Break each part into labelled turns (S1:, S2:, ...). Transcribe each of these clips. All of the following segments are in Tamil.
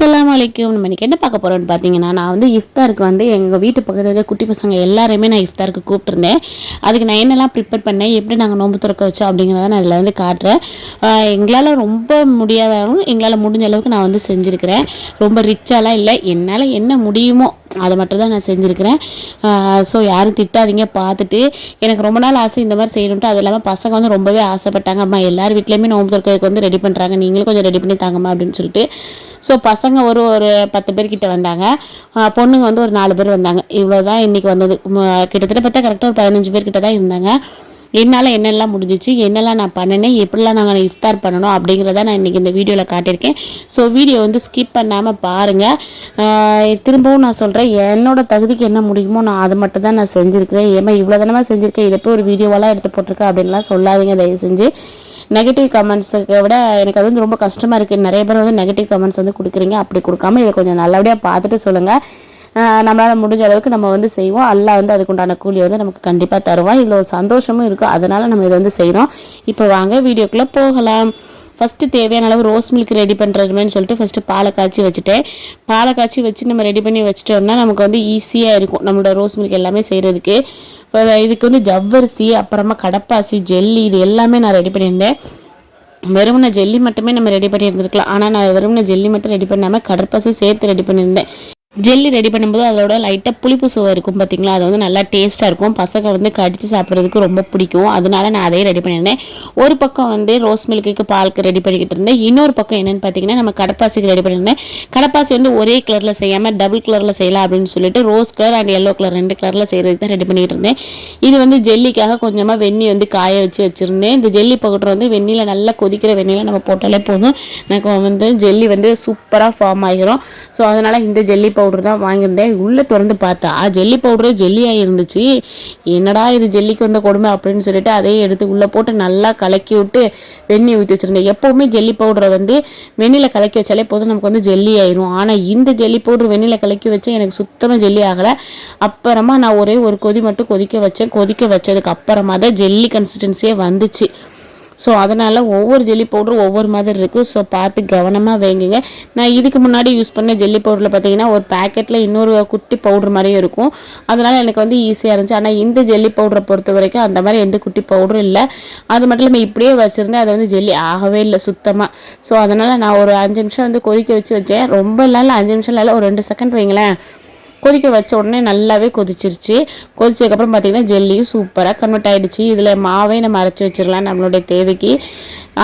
S1: அஸ்லாம் வலைக்கும் நம்ம இன்றைக்கி என்ன பார்க்க போகிறோன்னு பார்த்தீங்கன்னா நான் வந்து இஃப்தாருக்கு வந்து எங்கள் வீட்டு பக்கத்தில் இருக்க குட்டி பசங்க எல்லாருமே நான் இஃப்தாருக்கு கூப்பிட்டுருந்தேன். அதுக்கு நான் என்னெல்லாம் ப்ரிப்பேர் பண்ணேன் எப்படி நாங்கள் நோம்பு திறக்க வச்சோம் அப்படிங்கிறத நான் இதில் வந்து காட்டுறேன். எங்களால் ரொம்ப முடியாதாலும் எங்களால் முடிஞ்ச அளவுக்கு நான் வந்து செஞ்சுருக்கிறேன். ரொம்ப ரிச்சாலாம் இல்லை. என்னால் என்ன முடியுமோ அதை மட்டும் தான் நான் செஞ்சுருக்கிறேன். ஸோ யாரும் திட்டாதீங்க பார்த்துட்டு எனக்கு ரொம்ப நாள் ஆசை இந்த மாதிரி செய்யணுன்ட்டு அது இல்லாமல் பசங்க வந்து ரொம்பவே ஆசைப்பட்டாங்க. அம்மா எல்லார் வீட்லேயுமே நோம்பு திறக்கிறதுக்கு வந்து ரெடி பண்ணுறாங்க நீங்களும் கொஞ்சம் ரெடி பண்ணி தாங்கம்மா அப்படின்னு சொல்லிட்டு. ஸோ பசங்க ஒரு ஒரு பத்து பேர்கிட்ட வந்தாங்க. பொண்ணுங்க வந்து ஒரு நாலு பேர் வந்தாங்க. இவ்வளோ தான் இன்றைக்கி வந்தது கிட்டத்தட்ட பார்த்தா கரெக்டாக ஒரு பதினஞ்சு பேர்கிட்ட தான் இருந்தாங்க. என்னால் என்னெல்லாம் முடிஞ்சிச்சு? என்னெல்லாம் நான் பண்ணினேன்? எப்படிலாம் நாங்கள் இஃப்தார் பண்ணணும்? அப்படிங்கிறத நான் இன்றைக்கி இந்த வீடியோவில் காட்டியிருக்கேன். ஸோ வீடியோ வந்து ஸ்கிப் பண்ணாமல் பாருங்கள் திரும்பவும் நான் சொல்கிறேன் என்னோட தகுதிக்கு என்ன முடியுமோ நான் அதை மட்டும் தான் நான் செஞ்சுருக்கிறேன். ஏமா இவ்வளோ தானமாக செஞ்சுருக்கேன் இதை போய் ஒரு வீடியோவெல்லாம் எடுத்து போட்டிருக்கேன் அப்படின்லாம் சொல்லாதீங்க. தயவு செஞ்சு. நெகட்டிவ் கமெண்ட்ஸுக்கு விட எனக்கு அது வந்து ரொம்ப கஷ்டமாக இருக்குது நிறைய பேர் வந்து நெகட்டிவ் கமெண்ட்ஸ் வந்து கொடுக்குறீங்க. அப்படி கொடுக்காம இதை கொஞ்சம் நல்லபடியாக பார்த்துட்டு சொல்லுங்கள் நம்மளால் முடிஞ்ச அளவுக்கு நம்ம வந்து செய்வோம். அல்லா வந்து அதுக்குண்டான கூலி வந்து நமக்கு கண்டிப்பாக தருவோம் இதில் ஒரு சந்தோஷமும் இருக்கும். அதனால் நம்ம இதை வந்து செய்கிறோம் இப்போ வாங்க வீடியோக்குள்ளே போகலாம். ஃபஸ்ட்டு தேவையான அளவு ரோஸ் மில்க் ரெடி பண்ணுறதுமேனு சொல்லிட்டு ஃபஸ்ட்டு பாலை காய்ச்சி வச்சுட்டேன். பாலை காய்ச்சி வச்சு நம்ம ரெடி பண்ணி வச்சிட்டோம்னா நமக்கு வந்து ஈஸியாக இருக்கும். நம்மளோட ரோஸ் மில்க் எல்லாமே செய்கிறதுக்கு இப்போ இதுக்கு வந்து ஜவ்வரிசி அப்புறமா கடப்பாசி ஜெல்லி இது எல்லாமே நான் ரெடி பண்ணியிருந்தேன். வெறுமனை ஜெல்லி மட்டுமே நம்ம ரெடி பண்ணியிருந்துருக்கலாம். ஆனால் நான் வெறுமனை ஜெல்லி மட்டும் ரெடி பண்ணாமல் கடற்பாசி சேர்த்து ரெடி பண்ணியிருந்தேன். ஜெல்லி ரெடி பண்ணும்போது அதோட லைட்டாக புளிப்பு சுவை இருக்கும் பார்த்தீங்களா அது வந்து நல்லா டேஸ்ட்டாக இருக்கும். பசங்க வந்து கடித்து சாப்பிட்றதுக்கு ரொம்ப பிடிக்கும். அதனால நான் அதையும் ரெடி பண்ணியிருந்தேன். ஒரு பக்கம் வந்து ரோஸ் மில்க்கு பாலுக்கு ரெடி பண்ணிக்கிட்டு இருந்தேன். இன்னொரு பக்கம் என்னென்னு பார்த்தீங்கன்னா நம்ம கடப்பாசிக்கு ரெடி பண்ணியிருந்தேன். கடப்பாசி வந்து ஒரே கலரில் செய்யாமல் டபுள் கலரில் செய்யலாம் அப்படின்னு சொல்லிட்டு rose colour and yellow colour ரெண்டு கலரில் செய்கிறதுக்கு தான் ரெடி பண்ணிக்கிட்டு இருந்தேன். இது வந்து ஜெல்லிக்காக கொஞ்சமாக வெந்நி வந்து காய வச்சு வச்சுருந்தேன். இந்த ஜெல்லி பவுடர் வந்து வெந்நியில் நல்லா கொதிக்கிற வெந்நியில் நம்ம போட்டாலே போதும். எனக்கு வந்து ஜெல்லி வந்து சூப்பராக ஃபார்ம் ஆகிரும். ஸோ அதனால் இந்த ஜெல்லி பவுடர் பவுடர் தான் வாங்கியிருந்தேன். உள்ளே திறந்து பார்த்தா ஜெல்லி பவுடரே ஜெல்லியாக இருந்துச்சு. என்னடா இது ஜெல்லிக்கு வந்த கொடுமை? அப்படின்னு சொல்லிட்டு அதையே எடுத்து உள்ளே போட்டு நல்லா கலக்கி விட்டு வெந்நீர் ஊற்றி வச்சுருந்தேன். எப்போவுமே ஜெல்லி பவுடரை வந்து வெண்ணியில் கலக்கி வச்சாலே போதும் நமக்கு வந்து ஜெல்லி ஆயிரும். ஆனால் இந்த ஜெல்லி பவுடர் வெண்ணியில் கலக்கி வச்சு எனக்கு சுத்தமாக ஜெல்லி ஆகலை. அப்புறமா நான் ஒரே ஒரு கொதி மட்டும் கொதிக்க வச்சேன். கொதிக்க வச்சதுக்கு அப்புறமா தான் ஜெல்லி கன்சிஸ்டன்சியே வந்துச்சு. ஸோ அதனால் ஒவ்வொரு ஜெல்லி பவுடரும் ஒவ்வொரு மாதிரி இருக்குது ஸோ பார்த்து கவனமாக வேங்குங்க. நான் இதுக்கு முன்னாடி யூஸ் பண்ண ஜெல்லி பவுடரில் பார்த்தீங்கன்னா ஒரு பேக்கெட்டில் இன்னொரு குட்டி பவுடர் மாதிரியும் இருக்கும். அதனால் எனக்கு வந்து ஈஸியாக இருந்துச்சு. ஆனால் இந்த ஜெல்லி பவுடரை பொறுத்த வரைக்கும் அந்த மாதிரி எந்த குட்டி பவுடரும் இல்லை. அது மட்டும் இல்லாமல் இப்படியே வச்சுருந்தேன் அது வந்து ஜெல்லி ஆகவே இல்லை சுத்தமாக ஸோ அதனால் நான் ஒரு அஞ்சு நிமிஷம் வந்து கொதிக்க வச்சு வச்சேன். ரொம்ப இல்லை அஞ்சு நிமிஷம் இல்லை ஒரு ரெண்டு செகண்ட் வைங்களேன். கொதிக்க வச்ச உடனே நல்லாவே கொதிச்சிருச்சு. கொதிச்சதுக்கப்புறம் பார்த்திங்கன்னா ஜெல்லியும் சூப்பராக கன்வெர்ட் ஆகிடுச்சு இதில் மாவே நம்ம அரைச்சி வச்சிடலாம் நம்மளுடைய தேவைக்கு.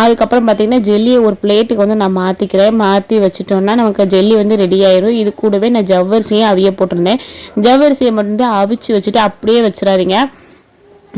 S1: அதுக்கப்புறம் பார்த்திங்கன்னா ஜெல்லியை ஒரு பிளேட்டுக்கு வந்து நான் மாற்றிக்கிறேன் மாற்றி வச்சுட்டோன்னா நமக்கு ஜெல்லி வந்து ரெடி ஆயிரும். இது கூடவே நான் ஜவ்வரிசியும் அவிய போட்டிருந்தேன். ஜவ்வரிசியை மட்டும் அவிச்சு வச்சுட்டு அப்படியே வச்சிடாதீங்க.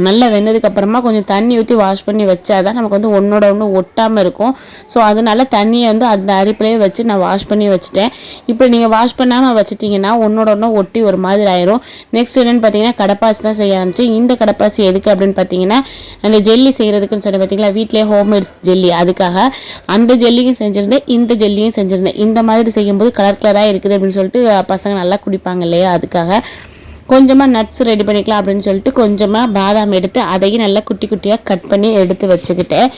S1: நல்லா வெந்ததுக்கு அப்புறமா கொஞ்சம் தண்ணி ஊற்றி வாஷ் பண்ணி வச்சா தான் நமக்கு வந்து ஒன்றோட ஒன்று ஒட்டாமல் இருக்கும். ஸோ அதனால தண்ணியை வந்து அந்த அரிப்பிலேயே வச்சு நான் வாஷ் பண்ணி வச்சுட்டேன். இப்போ நீங்கள் வாஷ் பண்ணாமல் வச்சுட்டிங்கன்னா ஒன்றோட ஒன்று ஒட்டி ஒரு மாதிரி ஆயிரும். நெக்ஸ்ட் என்னென்னு பார்த்தீங்கன்னா கடப்பாசி தான் செய்ய ஆரம்பிச்சு இந்த கடப்பாசி எதுக்கு அப்படின்னு பார்த்தீங்கன்னா அந்த ஜெல்லி செய்கிறதுக்குன்னு சொல்லி பார்த்தீங்களா வீட்டிலே ஹோம்மேட் ஜெல்லி. அதுக்காக அந்த ஜெல்லியும் செஞ்சுருந்தேன் இந்த ஜெல்லியும் செஞ்சுருந்தேன். இந்த மாதிரி செய்யும்போது கலர் கலராக இருக்குது அப்படின்னு சொல்லிட்டு பசங்க நல்லா குடிப்பாங்க இல்லையா? அதுக்காக கொஞ்சமாக நட்ஸ் ரெடி பண்ணிக்கலாம் அப்படின்னு சொல்லிட்டு கொஞ்சமாக பாதாம் எடுத்து அதையும் நல்லா குட்டி குட்டியாக கட் பண்ணி எடுத்து வச்சுக்கிட்டேன்.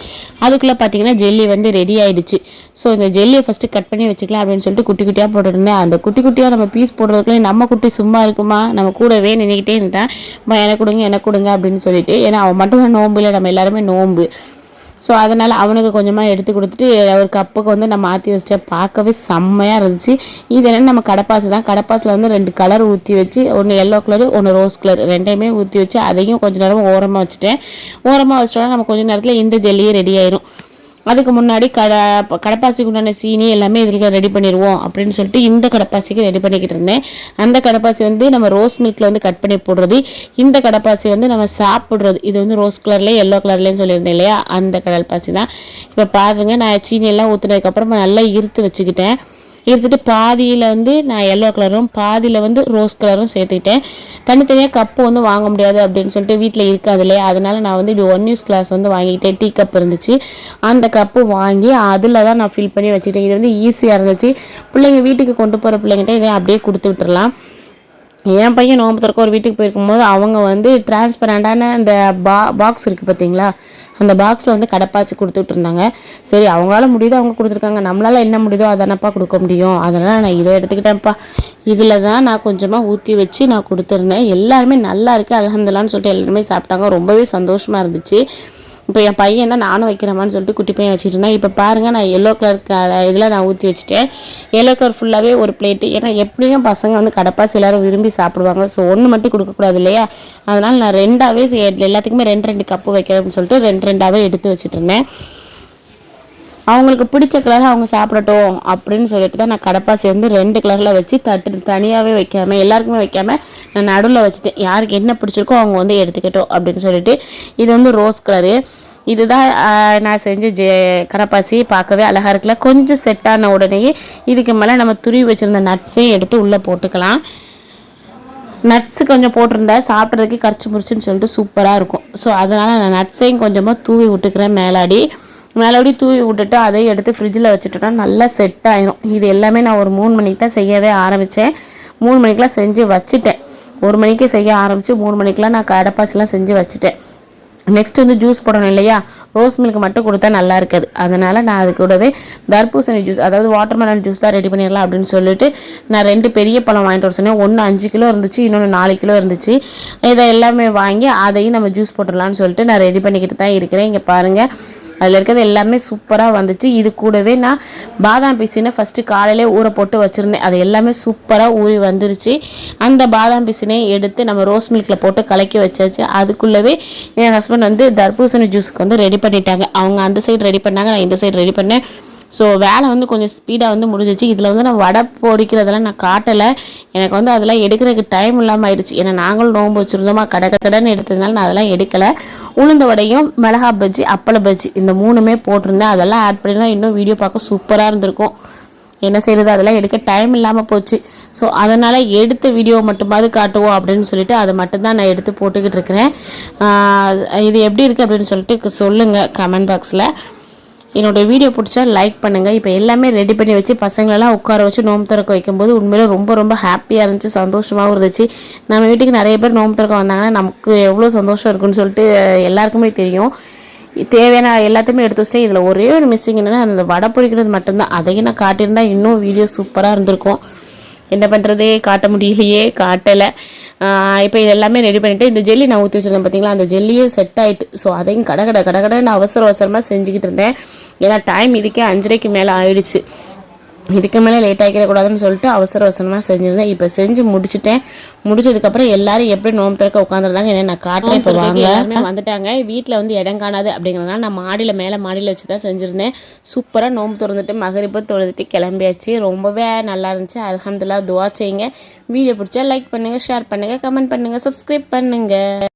S1: அதுக்குள்ளே பார்த்தீங்கன்னா ஜெல்லி வந்து ரெடி ஆயிடுச்சு. ஸோ இந்த ஜெல்லியை ஃபஸ்ட்டு கட் பண்ணி வச்சுக்கலாம் அப்படின்னு சொல்லிட்டு குட்டி குட்டியாக போட்டுருந்தேன். அந்த குட்டி குட்டியாக நம்ம பீஸ் போடுறதுக்குள்ளே நம்ம குட்டி சும்மா இருக்குமா? நம்ம கூடவே நின்றுக்கிட்டே இருந்தேன் எனக்கு கொடுங்க எனக்கு கொடுங்க அப்படின்னு சொல்லிட்டு. ஏன்னா அவன் மட்டும் நோம்பு இல்லை நம்ம எல்லாருமே நோம்பு. ஸோ அதனால் அவனுக்கு கொஞ்சமாக எடுத்து கொடுத்துட்டு ஒரு கப்புக்கு வந்து நான் மாற்றி வச்சிட்டேன். பார்க்கவே செம்மையாக இருந்துச்சு. இது என்ன நம்ம கடப்பாசு தான். கடப்பாசில் வந்து ரெண்டு கலர் ஊற்றி வச்சு ஒன்று எல்லோ கலர் ஒன்று ரோஸ் கலர் ரெண்டையுமே ஊற்றி வச்சு அதையும் கொஞ்சம் நேரம் ஓரமாக வச்சுட்டேன். ஓரமாக வச்சிட்டோன்னா நம்ம கொஞ்சம் நேரத்தில் இந்த ஜெல்லியே ரெடி ஆயிரும். அதுக்கு முன்னாடி கட கடப்பாசிக்கு உண்டான சீனி எல்லாமே இதில் ரெடி பண்ணிடுவோம் அப்படின்னு சொல்லிட்டு இந்த கடப்பாசிக்கு ரெடி பண்ணிக்கிட்டு இருந்தேன். அந்த கடப்பாசி வந்து நம்ம ரோஸ் மில்கில் வந்து கட் பண்ணி போடுறது. இந்த கடப்பாசி வந்து நம்ம சாப்பிட்றது. இது வந்து ரோஸ் கலர்லேயே எல்லோ கலர்லேயும் சொல்லியிருந்தேன் இல்லையா? அந்த கடல்பாசி தான் இப்போ பாருங்கள் நான் சீனி எல்லாம் ஊற்றுனதுக்கப்புறம் நல்லா இருத்து வச்சுக்கிட்டேன். எடுத்துகிட்டு பாதியில் வந்து நான் எல்லோ கலரும் பாதியில் வந்து ரோஸ் கலரும் சேர்த்துக்கிட்டேன். தனித்தனியாக கப்பு வந்து வாங்க முடியாது அப்படின்னு சொல்லிட்டு வீட்டில் இருக்காது இல்லையா? அதனால் நான் வந்து இப்படி ஒன் யூஸ் கிளாஸ் வந்து வாங்கிக்கிட்டேன். டீ கப் இருந்துச்சு. அந்த கப்பு வாங்கி அதில் தான் நான் ஃபில் பண்ணி வச்சுக்கிட்டேன். இது வந்து ஈஸியாக இருந்துச்சு. பிள்ளைங்க வீட்டுக்கு கொண்டு போகிற பிள்ளைங்கிட்ட இதை அப்படியே கொடுத்து விட்டுறலாம். என் பையன் நோம்பு திறக்க ஒரு வீட்டுக்கு போயிருக்கும்போது அவங்க வந்து டிரான்ஸ்பரண்டான அந்த பா பாக்ஸ் இருக்குது பார்த்தீங்களா அந்த பாக்ஸில் வந்து கடப்பாசி கொடுத்துட்டு இருந்தாங்க சரி அவங்களால முடியுதோ அவங்க கொடுத்துருக்காங்க. நம்மளால என்ன முடியுதோ அதானப்பா கொடுக்க முடியும். அதனால் நான் இதை எடுத்துக்கிட்டேன்ப்பா. இதில் தான் நான் கொஞ்சமாக ஊற்றி வச்சு நான் கொடுத்துருந்தேன். எல்லாருமே நல்லா இருக்குது அலகந்தலான்னு சொல்லிட்டு எல்லாருமே சாப்பிட்டாங்க. ரொம்பவே சந்தோஷமாக இருந்துச்சு. இப்போ என் பையன் தான் நானும் வைக்கிறேமான்னு சொல்லிட்டு குட்டி பையன் வச்சுட்டு இருந்தேன். இப்போ பாருங்கள் நான் எல்லோ கலர் இதில் நான் ஊற்றி வச்சுட்டேன். எல்லோ கலர் ஃபுல்லாகவே ஒரு பிளேட்டு ஏன்னா எப்படியும் பசங்க வந்து கடப்பாசி சிலரும் விரும்பி சாப்பிடுவாங்க. ஸோ ஒன்று மட்டும் கொடுக்கக்கூடாது இல்லையா? அதனால் நான் ரெண்டாவே எல்லாத்துக்குமே ரெண்டு ரெண்டு கப்பு வைக்கிறேன்னு சொல்லிட்டு ரெண்டு ரெண்டாவே எடுத்து வச்சுட்டு இருந்தேன். அவங்களுக்கு பிடிச்ச கலர் அவங்க சாப்பிடட்டும் அப்படின்னு சொல்லிட்டு தான் நான் கடப்பாசி வந்து ரெண்டு கலரில் வச்சு தட்டு தனியாகவே வைக்காமல் எல்லாருக்குமே வைக்காமல் நான் நடுவில் வச்சுட்டேன். யாருக்கு என்ன பிடிச்சிருக்கோ அவங்க வந்து எடுத்துக்கிட்டோம் அப்படின்னு சொல்லிட்டு. இது வந்து ரோஸ் கலரு இதுதான் நான் செஞ்ச ஜெ கடப்பாசி பார்க்கவே அழகாக இருக்குல்ல. கொஞ்சம் செட் ஆன உடனேயே இதுக்கு மேலே நம்ம துருவி வச்சுருந்த நட்ஸையும் எடுத்து உள்ளே போட்டுக்கலாம். நட்ஸ் கொஞ்சம் போட்டிருந்தா சாப்பிட்றதுக்கு கரைச்சி முறிச்சுன்னு சொல்லிட்டு சூப்பராக இருக்கும். ஸோ அதனால் நான் நட்ஸையும் கொஞ்சமாக தூவி விட்டுக்கிறேன் மேலாடி. மேலபடி தூவி விட்டுட்டு அதை எடுத்து ஃப்ரிட்ஜில் வச்சுட்டோன்னா நல்லா செட் ஆயிரும். இது எல்லாமே நான் ஒரு மூணு மணிக்கு தான் செய்யவே ஆரம்பித்தேன் மூணு மணிக்கெலாம் செஞ்சு வச்சுட்டேன். ஒரு மணிக்கு செய்ய ஆரம்பித்து மூணு மணிக்கெலாம் நான் கடப்பாசிலாம் செஞ்சு வச்சுட்டேன். நெக்ஸ்ட் வந்து ஜூஸ் போடணும் இல்லையா? ரோஸ் மில்க் மட்டும் கொடுத்தா நல்லா இருக்காது. அதனால் நான் அது கூடவே தர்பூசணி ஜூஸ் அதாவது வாட்டர்மெலன் ஜூஸ் தான் ரெடி பண்ணிடலாம் அப்படின்னு சொல்லிட்டு நான் ரெண்டு பெரிய பழம் வாங்கிட்டு வர சொன்னேன். ஒன்று அஞ்சு கிலோ இருந்துச்சு இன்னொன்று நாலு கிலோ இருந்துச்சு. இதை எல்லாமே வாங்கி அதையும் நம்ம ஜூஸ் போட்டுடலான்னு சொல்லிட்டு நான் ரெடி பண்ணிக்கிட்டு தான் இருக்கிறேன். இங்கே பாருங்கள் அதில் இருக்கிறது எல்லாமே சூப்பராக வந்துச்சு. இது கூடவே நான் பாதாம் பிசினை ஃபஸ்ட்டு காலையிலே ஊற போட்டு வச்சுருந்தேன். அது எல்லாமே சூப்பராக ஊறி வந்துருச்சு. அந்த பாதாம் பிசினை எடுத்து நம்ம ரோஸ் மில்கில் போட்டு கலக்கி வச்சாச்சு. அதுக்குள்ளவே என் ஹஸ்பண்ட் வந்து தர்பூசணி ஜூஸுக்கு வந்து ரெடி பண்ணிட்டாங்க. அவங்க அந்த சைடு ரெடி பண்ணாங்க நான் இந்த சைடு ரெடி பண்ணேன். ஸோ வேலை வந்து கொஞ்சம் ஸ்பீடாக வந்து முடிஞ்சிச்சு. இதில் வந்து நான் வடை பொடிக்கிறதெல்லாம் நான் காட்டலை. எனக்கு வந்து அதெல்லாம் எடுக்கிறதுக்கு டைம் இல்லாமல் ஆயிடுச்சு. ஏன்னா நாங்களும் நோம்பு வச்சுருந்தோமா கடை கடைன்னு எடுத்ததுனால நான் அதெல்லாம் எடுக்கலை. உளுந்த வடையும் மிளகா பஜ்ஜி அப்பள பஜ்ஜி இந்த மூணுமே போட்டிருந்தேன். அதெல்லாம் ஆட் பண்ணினா இன்னும் வீடியோ பார்க்க சூப்பராக இருந்திருக்கும். என்ன செய்யறது அதெல்லாம் எடுக்க டைம் இல்லாமல் போச்சு. ஸோ அதனால் எடுத்த வீடியோ மட்டுமாவது காட்டுவோம் அப்படின்னு சொல்லிட்டு அதை மட்டும்தான் நான் எடுத்து போட்டுக்கிட்டு இருக்கிறேன். இது எப்படி இருக்குது அப்படின்னு சொல்லிட்டு சொல்லுங்கள் கமெண்ட் பாக்ஸில் என்னோட வீடியோ பிடிச்சா லைக் பண்ணுங்கள் இப்போ எல்லாமே ரெடி பண்ணி வச்சு பசங்களெல்லாம் உட்கார வச்சு நோம்பு திறக்க வைக்கும்போது உண்மையிலே ரொம்ப ரொம்ப ஹாப்பியாக இருந்துச்சு சந்தோஷமாகவும் இருந்துச்சு. நம்ம வீட்டுக்கு நிறைய பேர் நோம்பு திறக்க வந்தாங்கன்னா நமக்கு எவ்வளோ சந்தோஷம் இருக்குன்னு சொல்லிட்டு எல்லாருக்குமே தெரியும். தேவையான எல்லாத்தையுமே எடுத்து வச்சிட்டேன். இதில் ஒரே ஒரு மிஸ்ஸிங் என்னன்னா அந்த வடை பொரிக்கிறது மட்டும்தான். அதையும் நான் காட்டியிருந்தால் இன்னும் வீடியோ சூப்பராக இருந்திருக்கும். என்ன பண்ணுறது காட்ட முடியலையே காட்டலை. இப்போ இது எல்லாமே ரெடி பண்ணிவிட்டு இந்த ஜெல்லி நான் ஊற்றி வச்சிருந்தேன் பார்த்தீங்களா அந்த ஜெல்லியும் செட் ஆயிட்டு ஸோ அதையும் கடை கடை கடை கடை நான் அவசர அவசரமாக செஞ்சுக்கிட்டு இருந்தேன். ஏன்னா டைம் இதுக்கே அஞ்சரைக்கு மேலே ஆயிடுச்சு. இதுக்கு மேலே லேட் ஆகிடக்கூடாதுன்னு சொல்லிட்டு அவசர அவசரமாக செஞ்சுருந்தேன். இப்போ செஞ்சு முடிச்சிட்டேன். முடிச்சதுக்கப்புறம் எல்லாரும் எப்படி நோம்பு திறக்க உட்காந்துருந்தாங்க என்ன நான் காட்டுறேன். இப்போ வாங்க. எல்லாருமே வந்துட்டாங்க. வீட்டில் வந்து இடம் காணாது அப்படிங்கிறதுனால நான் மாடியில் மேலே மாடியில் வச்சு தான் செஞ்சுருந்தேன். சூப்பராக நோம்பு திறந்துட்டு மகரிப்பு தொழுதுட்டு கிளம்பியாச்சு. ரொம்பவே நல்லா இருந்துச்சு. அல்ஹம்துலில்லாஹ் துவா செய்யுங்க. வீடியோ பிடிச்சா லைக் பண்ணுங்கள் ஷேர் பண்ணுங்கள் கமெண்ட் பண்ணுங்கள் சப்ஸ்கிரைப் பண்ணுங்கள்